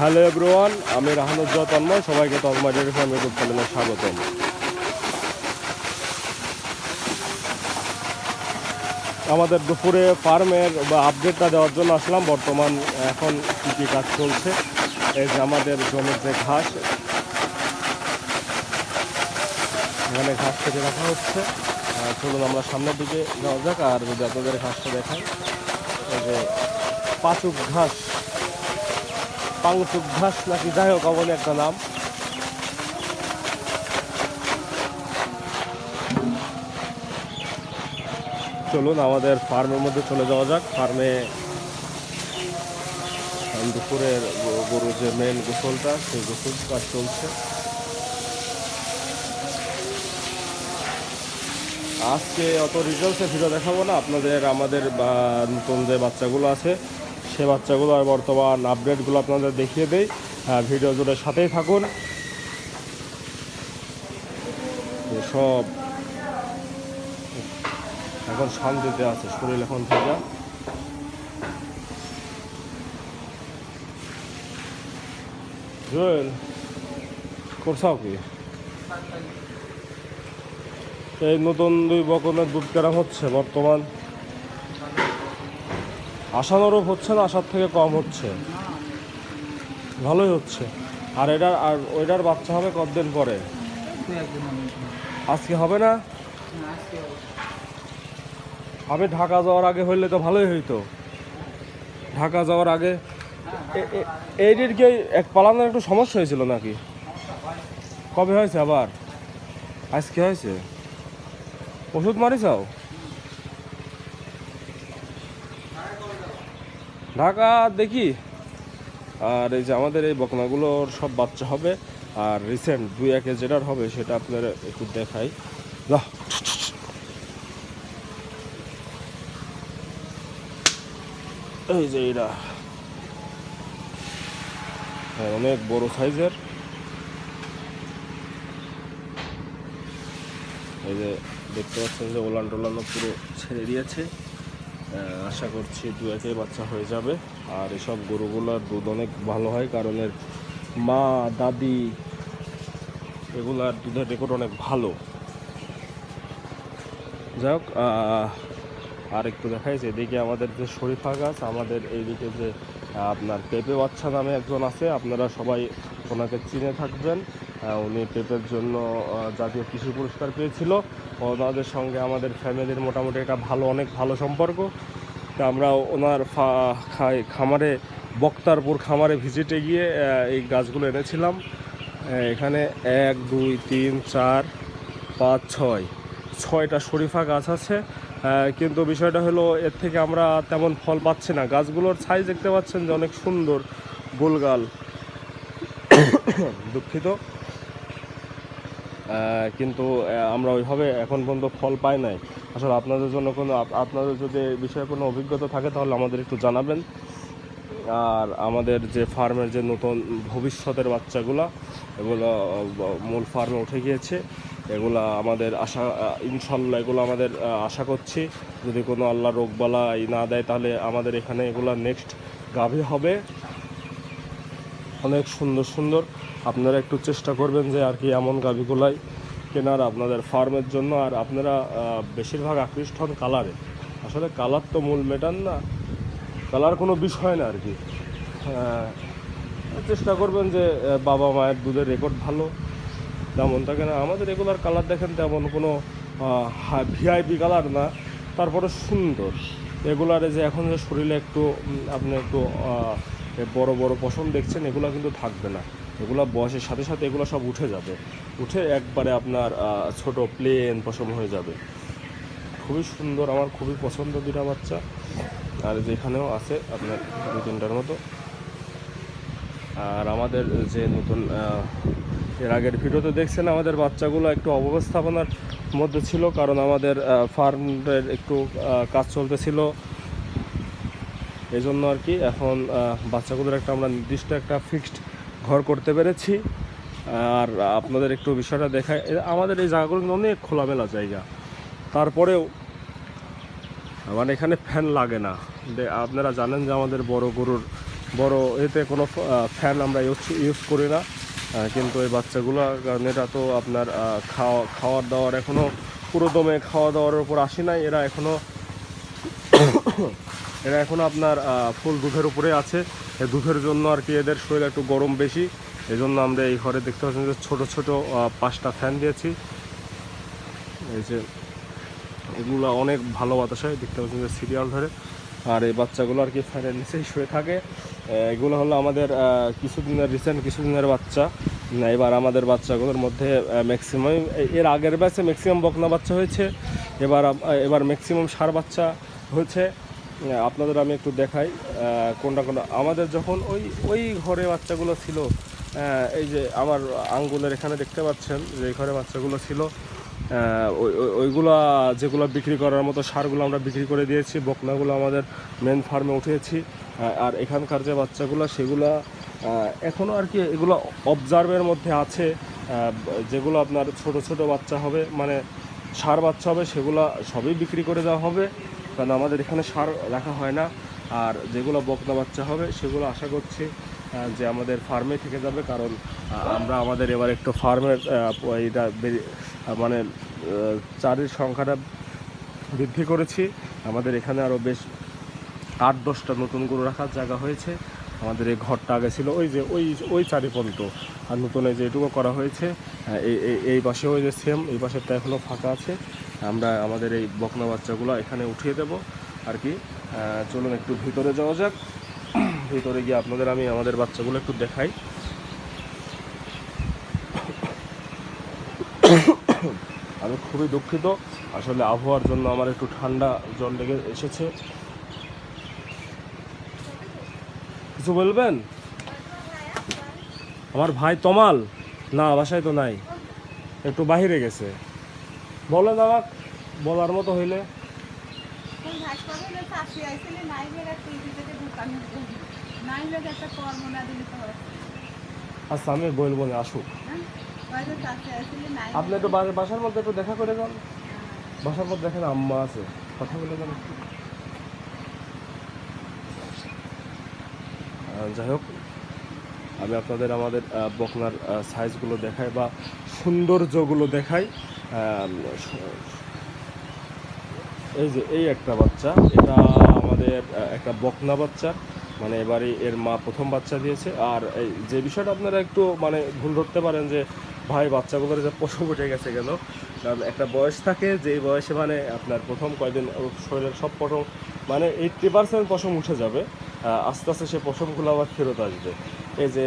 Hello everyone, আমি রাহানুজ্জাহ তন্ময় সবাইকে Tanmoy dairy farm YouTube চ্যানেলে স্বাগতম। আমাদের দুপুরে ফার্মের বা আপডেটটা দেওয়ার জন্য আসলাম, বর্তমান এখন কী কী কাজ চলছে, এই যে আমাদের জমির যে ঘাস, এখানে ঘাস কেটে রাখা হচ্ছে। চলুন আমরা সামনের দিকে যাওয়া যাক, আর যদি আপনাদের ঘাসটা দেখাই, এই যে পাচুক ঘাস ঘাস নাকি যাই হোক এমন একটা নাম। চলুন, আমাদের ফার্মের মধ্যে চলে যাওয়া যাক। ফার্মে দুপুরের গরুর যে মেন গোসলটা, সেই গোসল কাজ চলছে। আজকে অত রিজাল্টসে ভিডিও দেখাবো না। আপনাদের, আমাদের নতুন যে বাচ্চাগুলো আছে সে বাচ্চাগুলো আর বর্তমান আপডেটগুলো আপনাদের দেখিয়ে দেই। হ্যাঁ ভিডিও জুড়ে সাথেই থাকুন। সব। এখন শান্তিতে আছে, শরীর এখন থেকে করছাও কি? এই নতুন দুই বকনের দুধ কেরাম হচ্ছে বর্তমান। আশানুরূপ হচ্ছে না, আশার থেকে কম হচ্ছে। ভালোই হচ্ছে। আর এটার, আর ওইটার বাচ্চা হবে কতদিন পরে? আজকে হবে না? আমি ঢাকা যাওয়ার আগে হইলে তো ভালোই হইতো। ঢাকা যাওয়ার আগে। এইটির কি এক পালানোর একটু সমস্যা হয়েছিল নাকি? কবে হয়েছে আবার? আজকে হয়েছে? ওষুধ মারিছাও ঢাকা দেখি। আর এই যে আমাদের এই বকনাগুলোর সব বাচ্চা হবে, আর রিসেন্ট দুই একে যেটার হবে সেটা আপনারা একটু দেখাই। এই যে এরা। হ্যাঁ অনেক বড় সাইজের। এই যে দেখতে পাচ্ছেন যে ওলান টোলানো পুরো ছেড়ে দিয়েছে। আশা করছি দু একে বাচ্চা হয়ে যাবে। আর এসব গরুগুলোর দুধ অনেক ভালো হয়, কারণ এর মা, দাদি এগুলার দুধের রেকর্ড অনেক ভালো। যাই হোক আর একটু দেখাই যে এদিকে আমাদের যে শরীফা গাছ, আমাদের এইদিকে যে আপনার পেঁপে বাচ্চা নামে একজন আছে, আপনারা সবাই ওনাকে চিনে থাকবেন। উনি পেঁপের জন্য জাতীয় কৃষি পুরস্কার পেয়েছিল। ওনাদের সঙ্গে আমাদের ফ্যামিলির মোটামুটি একটা ভালো, অনেক ভালো সম্পর্ক। তা আমরা ওনার খামারে, বক্তারপুর খামারে ভিজিটে গিয়ে এই গাছগুলো এনেছিলাম। এখানে এক, দুই, তিন, চার, পাঁচ, ছয়, ছয়টা শরীফা গাছ আছে। কিন্তু বিষয়টা হলো, এর থেকে আমরা তেমন ফল পাচ্ছি না। গাছগুলোর সাইজ দেখতে পাচ্ছেন যে অনেক সুন্দর গোলগাল। দুঃখিত। কিন্তু আমরা ওইভাবে এখন পর্যন্ত ফল পাই নাই। আসলে আপনাদের জন্য কোনো আপনাদের যদি বিষয়ে কোনো অভিজ্ঞতা থাকে, তাহলে আমাদের একটু জানাবেন। আর আমাদের যে ফার্মের যে নতুন ভবিষ্যতের বাচ্চাগুলা, এগুলো মূল ফার্মে উঠে গিয়েছে। এগুলা আমাদের আশা ইনশাল্লাহ এগুলো আমাদের আশা করছি। যদি কোনো আল্লাহ রোগবালা না দেয় তাহলে আমাদের এখানে এগুলা নেক্সট গাভী হবে। অনেক সুন্দর সুন্দর। আপনারা একটু চেষ্টা করবেন যে আর কি এমন গাভিগুলাই কেনার আপনাদের ফার্মের জন্য। আর আপনারা বেশিরভাগ আকৃষ্ট হন কালারে। আসলে কালার তো মূল মেটান না। কালার কোনো বিষয় না আর কি। আহ, চেষ্টা করবেন যে বাবা মায়ের দুধের রেকর্ড ভালো। তেমন থাকে না। আমাদের রেগুলার কালার দেখেন তেমন কোনো ভিআইপি কালার না। তারপরে সুন্দর। রেগুলারে যে এখন যে শরীরে একটু আপনি একটু বড় বড় পশম দেখছেন, এগুলো কিন্তু থাকবে না। এগুলো বয়সের সাথে সাথে এগুলো সব উঠে যাবে। উঠে একবারে আপনার ছোট প্লেন পশম হয়ে যাবে। খুবই সুন্দর, আমার খুবই পছন্দ দুটা বাচ্চা। আর যেখানেও আছে আপনার দু তিনটার মতো। আর আমাদের যে নতুন এর আগের ভিডিওতে দেখছেন আমাদের বাচ্চাগুলো একটু অব্যবস্থাপনার মধ্যে ছিল, কারণ আমাদের ফার্মের একটু কাজ চলতেছিল। এই জন্য আর কি এখন বাচ্চাগুলোর একটা আমরা নির্দিষ্ট একটা ফিক্সড ঘর করতে পেরেছি। আর আপনাদের একটু বিষয়টা দেখায় আমাদের এই জায়গাগুলো কিন্তু অনেক খোলামেলা জায়গা। তারপরেও মানে এখানে ফ্যান লাগে না। আপনারা জানেন যে আমাদের বড় গরুর, বড় এতে কোনো ফ্যান আমরা ইউজ ইউজ করি না। কিন্তু এই বাচ্চাগুলো কারণ এটা তো আপনার খাওয়া খাওয়ার দাওয়ার এখনও পুরো দমে খাওয়া দাওয়ার উপর আসি নাই। এরা এখনও এরা এখনও আপনার ফুল দুধের উপরে আছে। এই দুধের জন্য আর কি এদের শরীর একটু গরম বেশি। এই জন্য আমরা এই ঘরে দেখতে পাচ্ছি যে ছোটো ছোটো পাঁচটা ফ্যান দিয়েছি। এই যে এগুলো অনেক ভালো বাতাস হয়। দেখতে পাচ্ছেন যে সিরিয়াল ধরে। আর এই বাচ্চাগুলো আর কি ফ্যানের নিচেই শুয়ে থাকে। এগুলো হলো আমাদের কিছুদিনের রিসেন্ট কিছুদিনের বাচ্চা। এবার আমাদের বাচ্চাগুলোর মধ্যে ম্যাক্সিমাম এর আগের ব্যাচে ম্যাক্সিমাম বকনা বাচ্চা হয়েছে। এবার এবার ম্যাক্সিমাম সার বাচ্চা হয়েছে। আপনাদের আমি একটু দেখাই কোনটা কোনটা। আমাদের যখন ওই ওই ঘরে বাচ্চাগুলো ছিল এই যে আমার আঙ্গুলের এখানে দেখতে পাচ্ছেন যে ঘরে বাচ্চাগুলো ছিল ওইগুলা যেগুলো বিক্রি করার মতো সারগুলো আমরা বিক্রি করে দিয়েছি, বকনাগুলো আমাদের মেন ফার্মে উঠিয়েছি আর এখানকার যে বাচ্চাগুলো, সেগুলো এখনও আর কি এগুলো অবজার্ভের মধ্যে আছে। যেগুলো আপনার ছোট ছোট বাচ্চা হবে মানে সার বাচ্চা হবে, সেগুলো সবই বিক্রি করে দেওয়া হবে। কারণ আমাদের এখানে সার রাখা হয় না। আর যেগুলো বকনা বাচ্চা হবে, সেগুলো আশা করছি যে আমাদের ফার্মে থেকে যাবে। কারণ আমরা আমাদের এবার একটু ফার্মের এটা মানে চারের সংখ্যাটা বৃদ্ধি করেছি। আমাদের এখানে আরও বেশ আট দশটা নতুন গরু রাখার জায়গা হয়েছে। আমাদের এই ঘরটা আগে ছিল ওই যে, ওই ওই চারি আর নতুন এই যে এটুকু করা হয়েছে এই পাশে ওই যে সেম এই পাশেরটা এখনও ফাঁকা আছে। আমরা আমাদের এই বকনা বাচ্চাগুলো এখানে উঠিয়ে দেব। আর কি চলুন একটু ভিতরে যাওয়া যাক। ভিতরে গিয়ে আপনাদের আমি আমাদের বাচ্চাগুলো একটু দেখাই। আমি খুবই দুঃখিত। আসলে আবহাওয়ার জন্য আমার একটু ঠান্ডা জল লেগে এসেছে। কিছু বলবেন? আমার ভাই তমাল? না বাসায় তো নাই। একটু বাহিরে গেছে। বলেন আমার বলার মতো হইলে। হয় আচ্ছা আমি বলব না আসুক। আপনি একটু বাসার মধ্যে একটু দেখা করে যান। বাসার মধ্যে দেখেন আম্মা আছে। কথা বলে যান যাই হোক, আমি আপনাদের আমাদের বকনার সাইজগুলো দেখাই বা সৌন্দর্যগুলো দেখাই। এই যে এই একটা বাচ্চা, এটা আমাদের একটা বকনা বাচ্চা। মানে এবারে এর মা প্রথম বাচ্চা দিয়েছে। আর এই যে বিষয়টা আপনারা একটু মানে ভুল ধরতে পারেন যে, ভাই, বাচ্চাগুলোর যে পশম উঠে গেছে কেন? কারণ একটা বয়স থাকে যে বয়সে মানে আপনার প্রথম কয়দিন ওর শরীরের সব পশম মানে এইট্টি পার্সেন্ট পশম উঠে যাবে আস্তে আস্তে সে পশমগুলো আবার ফেরত আসবে। এই যে,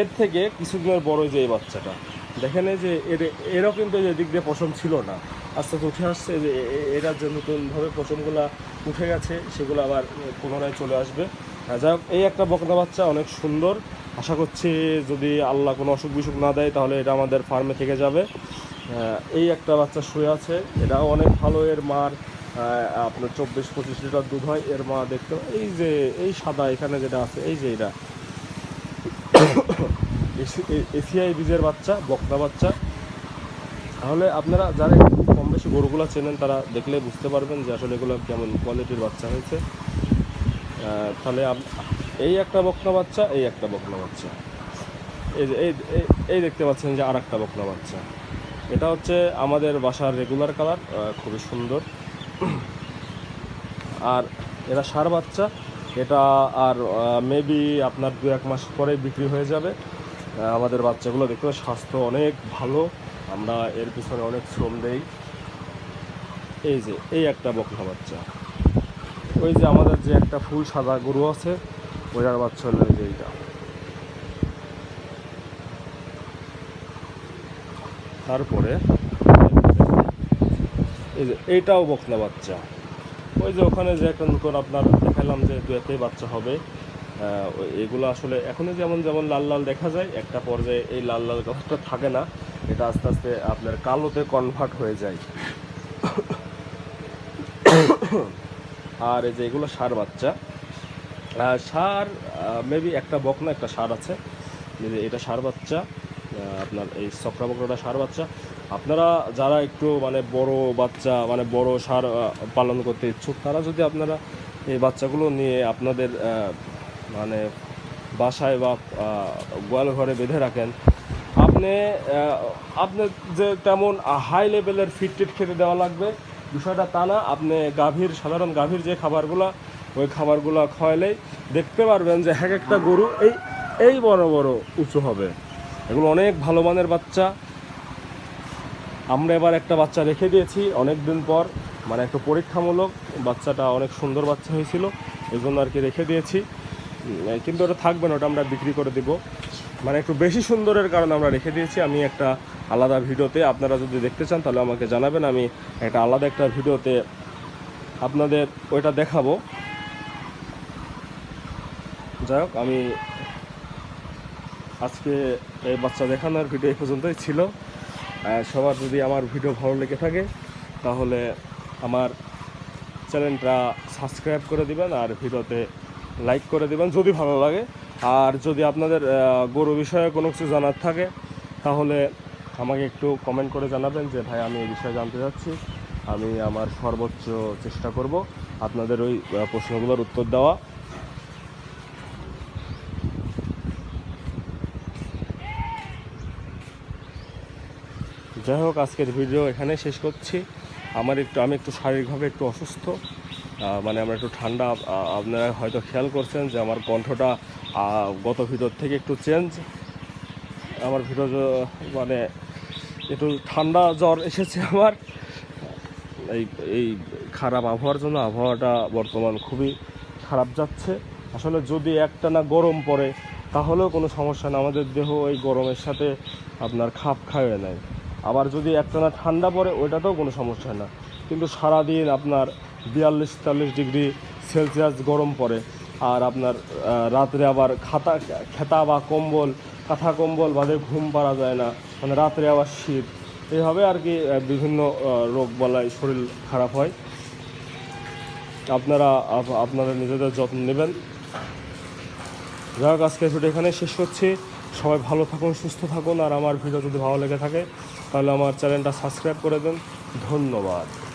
এর থেকে কিছুদিনের বড় যে এই বাচ্চাটা, দেখেন যে, এর, এরও কিন্তু যে দিক দিয়ে পশম ছিল না। আস্তে আস্তে উঠে আসছে যে এরা যে নতুনভাবে পশমগুলো উঠে গেছে, সেগুলো আবার পুনরায় চলে আসবে। আহ, যাই এই একটা বকনা বাচ্চা অনেক সুন্দর। আশা করছি যদি আল্লাহ কোনো অসুখ বিসুখ না দেয় তাহলে এটা আমাদের ফার্মে থেকে যাবে। এই একটা বাচ্চা শুয়ে আছে। এটাও অনেক ভালো। এর মার আপনার চব্বিশ পঁচিশ লিটার দুধ হয়। এর মা দেখতে এই যে এই সাদা এখানে যেটা আছে এই যে এটা। এসিআই বীজের বাচ্চা বকনা বাচ্চা। তাহলে আপনারা যারা কম বেশি গরুগুলো চেনেন তারা দেখলে বুঝতে পারবেন যে আসলে এগুলো কেমন কোয়ালিটির বাচ্চা হয়েছে। তাহলে এই একটা বকনা বাচ্চা, এই একটা বকনা বাচ্চা। এই যে, এই এই- দেখতে পাচ্ছেন যে আর একটা বকনা বাচ্চা। এটা হচ্ছে আমাদের বাসার রেগুলার কালার খুবই সুন্দর। আর এরা সার বাচ্চা। এটা আর মেবি আপনার দু এক মাস পরে বিক্রি হয়ে যাবে। আমাদের বাচ্চাগুলো দেখতে স্বাস্থ্য অনেক ভালো। আমরা এর পিছনে অনেক শ্রম দেই। এই যে, এই একটা বকনা বাচ্চা। ওই যে আমাদের যে একটা ফুল সাদা গরু আছে, ওইটার বাচ্চা হলো যে এইটা। তারপরে এই যে এইটাও বকনা বাচ্চা। ওই যে ওখানে যে একটা নতুন আপনার দেখালাম যে দু একটাই বাচ্চা হবে এগুলো আসলে এখনই যেমন যেমন লাল লাল দেখা যায়, একটা পর্যায়ে এই লাল লাল কালারটা থাকে না, এটা আস্তে আস্তে আপনার কালোতে কনভার্ট হয়ে যায়। আর এই যে এগুলো সার বাচ্চা। সার মেবি একটা বকনা একটা সার আছে। এটা সার বাচ্চা আপনার এই চক্রা বকরাটা সার বাচ্চা। আপনারা যারা একটু মানে বড় বাচ্চা মানে বড় সার পালন করতে ইচ্ছুক তারা যদি আপনারা এই বাচ্চাগুলো নিয়ে আপনাদের মানে বাসায় বা গোয়াল ঘরে বেঁধে রাখেন আপনি আহ, আপনি যে তেমন হাই লেভেলের ফিট টিট খেতে দেওয়া লাগবে। বিষয়টা তা না, আপনি গাভীর, সাধারণ গাভীর যে খাবারগুলো, ওই খাবারগুলো খাওয়ালেই দেখতে পারবেন যে এক একটা গরু এই এই বড় বড় উঁচু হবে। এগুলো অনেক ভালো মানের বাচ্চা। আমরা এবার একটা বাচ্চা রেখে দিয়েছি অনেক দিন পর মানে একটু পরীক্ষামূলক, বাচ্চাটা অনেক সুন্দর বাচ্চা হয়েছিল এই জন্য আর কি রেখে দিয়েছি। কিন্তু ওটা থাকবে না, ওটা আমরা বিক্রি করে দিব। মানে একটু বেশি সুন্দরের কারণে আমরা রেখে দিয়েছি। আমি একটা আলাদা ভিডিওতে আপনারা যদি দেখতে চান, তাহলে আমাকে জানাবেন। আমি একটা আলাদা একটা ভিডিওতে আপনাদের ওইটা দেখাবো। যাই হোক, আমি আজকে এই বাচ্চা দেখানোর ভিডিও এই পর্যন্তই ছিল। সবার যদি আমার ভিডিও ভালো লেগে থাকে, তাহলে আমার চ্যানেলটা সাবস্ক্রাইব করে দিবেন আর ভিডিওতে লাইক করে দিবেন, যদি ভালো লাগে। আর যদি আপনাদের গরু বিষয়ে কোনো কিছু জানার থাকে, তাহলে আমাকে একটু কমেন্ট করে জানাবেন যে, ভাই, আমি এই বিষয়ে জানতে চাচ্ছি। আমি আমার সর্বোচ্চ চেষ্টা করব আপনাদের ওই প্রশ্নগুলোর উত্তর দেওয়া। যাই হোক, আজকের ভিডিও এখানে শেষ করছি। আমার একটু, আমি একটু শারীরিকভাবে একটু অসুস্থ। মানে আমার একটু ঠান্ডা আপনারা হয়তো খেয়াল করছেন যে, আমার কণ্ঠটা আহ, গত ভিডিওর থেকে একটু চেঞ্জ আমার ভিডিও মানে একটু ঠান্ডা জ্বর এসেছে আমার। এই এই খারাপ আবহাওয়ার জন্য আবহাওয়াটা বর্তমান খুবই খারাপ যাচ্ছে। আসলে যদি একটা না গরম পড়ে তাহলেও কোনো সমস্যা না। আমাদের দেহ এই গরমের সাথে আপনার খাপ খাওয়ে নেয়। আবার যদি একটা না ঠান্ডা পড়ে ওইটাতেও কোনো সমস্যা না। কিন্তু সারাদিন আপনার বিয়াল্লিশ তেতাল্লিশ ডিগ্রি সেলসিয়াস গরম পড়ে। আর আপনার রাত্রে আবার খাতা, খেতা বা কম্বল, কাঁথা কম্বল বাদে ঘুম পারা যায় না। মানে রাত্রে আবার শীত। এইভাবে আর কি বিভিন্ন রোগ বলায় শরীর খারাপ হয়। আপনারা, আপ- আপনারা নিজেদের যত্ন নেবেন। যাই হোক আজকে ভিডিও এখানে শেষ করছি। সবাই ভালো থাকুন, সুস্থ থাকুন। আর আমার ভিডিও যদি ভালো লেগে থাকে, তাহলে আমার চ্যানেলটা সাবস্ক্রাইব করে দেন। ধন্যবাদ।